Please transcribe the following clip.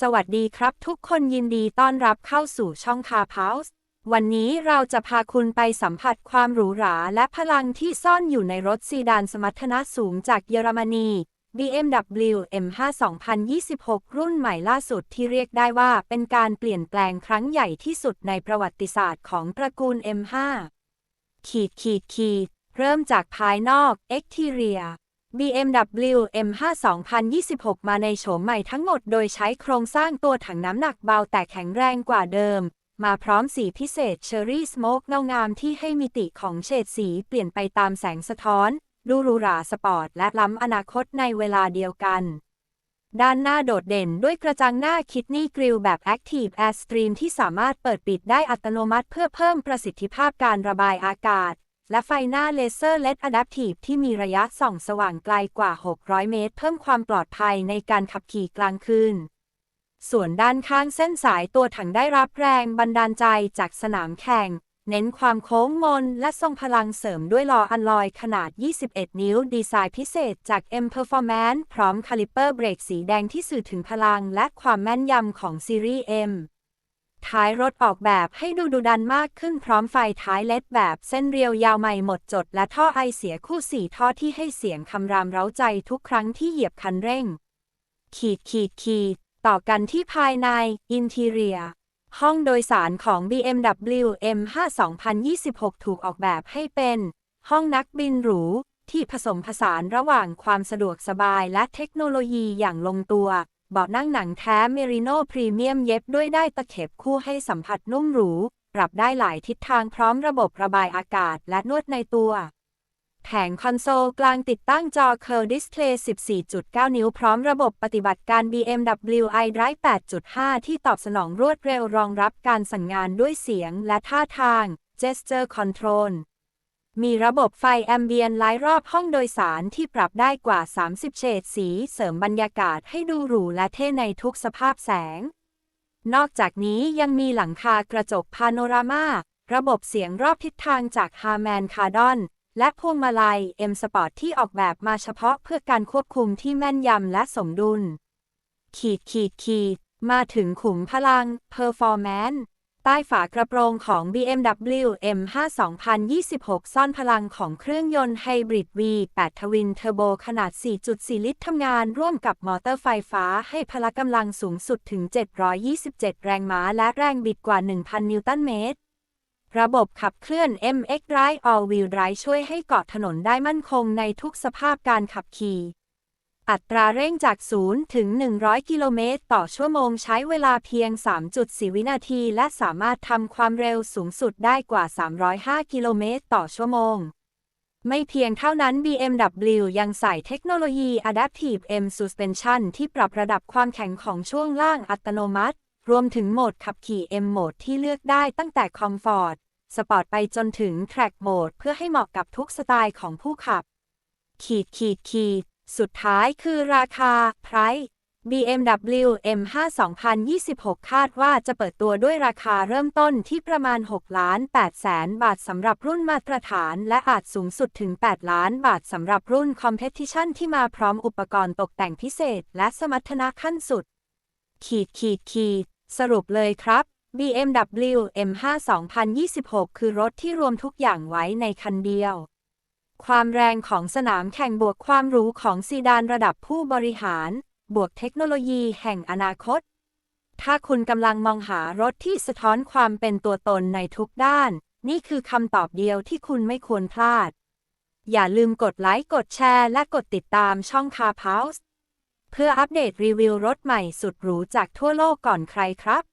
สวัสดีครับทุกคนยินดีต้อนรับเข้าสู่ช่องคาเพาส์วันนี้เราจะพาคุณไปสัมผัสความหรูหราและพลังที่ซ่อนอยู่ในรถซีดานสมรรถนะสูงจากเยอรมนี BMW M5 2026 รุ่นใหม่ล่าสุดที่เรียกได้ว่าเป็นการเปลี่ยนแปลงครั้งใหญ่ที่สุดในประวัติศาสตร์ของตระกูล M5 ขีดขีดขีดเริ่มจากภายนอก Exterior BMW M5 2026 มาในโฉมใหม่ทั้งหมดโดยใช้โครงสร้างตัวถังน้ำหนักเบาแต่แข็งแรงกว่าเดิม มาพร้อมสีพิเศษเชอรี่สโมกเงางามที่ให้มิติของเฉดสีเปลี่ยนไปตามแสงสะท้อน ดูรูราสปอร์ต และล้ำอนาคตในเวลาเดียวกัน ด้านหน้าโดดเด่นด้วยกระจังหน้าคิดนี่กริลแบบ Active Air Stream ที่สามารถเปิดปิดได้อัตโนมัติเพื่อเพิ่มประสิทธิภาพการระบายอากาศ และไฟหน้าเลเซอร์เลดอะดัพทีฟที่มีระยะส่องสว่างไกลกว่า 600 เมตร เพิ่มความปลอดภัยในการขับขี่กลางคืน ส่วนด้านข้างเส้นสายตัวถังได้รับแรงบันดาลใจจากสนามแข่ง เน้นความโค้งมนและทรงพลังเสริมด้วยล้ออัลลอยขนาด 21 นิ้ว ดีไซน์พิเศษจาก M Performance พร้อมคาลิเปอร์เบรกสีแดงที่สื่อถึงพลังและความแม่นยำของซีรีส์ M ท้ายรถออกแบบให้ดูดุดันมากขึ้นพร้อมไฟท้ายเล็ดแบบเส้นเรียวยาวใหม่หมดจด และท่อไอเสียคู่สี่ท่อที่ให้เสียงคำรามเร้าใจทุกครั้งที่เหยียบคันเร่ง ขีดขีดขีด ต่อกันที่ภายในอินทีเรียห้องโดยสารของ BMW M5 2026 ถูกออกแบบให้เป็น ห้องนักบินหรู ที่ผสมผสานระหว่างความสะดวกสบายและเทคโนโลยีอย่างลงตัว เบาะนั่งหนังแท้เมริโนพรีเมียมเย็บด้วยได้ตะเข็บคู่ให้สัมผัสนุ่มหรู ปรับได้หลายทิศทางพร้อมระบบระบายอากาศและนวดในตัว แผงคอนโซลกลางติดตั้งจอ Curve Display 14.9 นิ้วพร้อมระบบปฏิบัติการ BMW iDrive 8.5 ที่ตอบสนองรวดเร็วรองรับการสั่งงานด้วยเสียงและท่าทาง Gesture Control มีระบบไฟแอมเบียนไลท์รอบห้องโดยสารที่ปรับได้กว่า 30 เฉดสีเสริมบรรยากาศให้ดูหรูและเท่ในทุกสภาพแสง นอกจากนี้ยังมีหลังคากระจกพาโนรามา ระบบเสียงรอบทิศทางจากฮาร์แมนคาร์ดอนและพวงมาลัย M Sport ที่ออกแบบมาเฉพาะเพื่อการควบคุมที่แม่นยำและสมดุล ขีดขีดขีด มาถึงขุมพลัง Performance ใต้ฝากระโปรงของ BMW M5 2026 ซ่อนพลังของเครื่องยนต์ไฮบริด V8 ทวินเทอร์โบขนาด 4.4 ลิตรทำงานร่วมกับมอเตอร์ไฟฟ้าให้พละกำลังสูงสุดถึง 727 แรงม้าและแรงบิดกว่า 1,000 นิวตันเมตร ระบบขับเคลื่อน MX Drive All Wheel Drive ช่วยให้เกาะถนนได้มั่นคงในทุกสภาพการขับขี่ อัตราเร่งจาก 0 ถึง 100 กิโลเมตร ต่อชั่วโมงใช้เวลาเพียง 3.4 วินาที และสามารถทำความเร็วสูงสุดได้กว่า 305 กิโลเมตร ต่อชั่วโมง ไม่เพียงเท่านั้น BMW ยังใส่เทคโนโลยี Adaptive M Suspension ที่ปรับระดับความแข็งของช่วงล่างอัตโนมัติ รวมถึงโหมดขับขี่ M Mode ที่เลือกได้ตั้งแต่ Comfort สปอร์ตไปจนถึง Track Mode เพื่อให้เหมาะกับทุกสไตล์ของผู้ขับ ขีดขีดขีด สุดท้ายคือราคา Price BMW M5 2026 คาดว่าจะเปิดตัวด้วยราคาเริ่มต้นที่ประมาณ 6 ล้าน8แสนบาทสำหรับรุ่นมาตรฐาน และอาจสูงสุดถึง 8 ล้านบาทสำหรับรุ่น Competition ที่มาพร้อมอุปกรณ์ตกแต่งพิเศษ และสมรรถนะขั้นสุด ขีดขีดขีด สรุปเลยครับ BMW M5 2026 คือรถที่รวมทุกอย่างไว้ในคันเดียว ความแรงของสนามแข่งบวกความรู้ของซีดานระดับผู้บริหาร บวกเทคโนโลยีแห่งอนาคต ถ้าคุณกำลังมองหารถที่สะท้อนความเป็นตัวตนในทุกด้าน นี่คือคำตอบเดียวที่คุณไม่ควรพลาด อย่าลืมกดไลค์กดแชร์และกดติดตามช่องคาเพาส์เพื่ออัปเดตรีวิวรถใหม่สุดหรูจากทั่วโลกก่อนใครครับ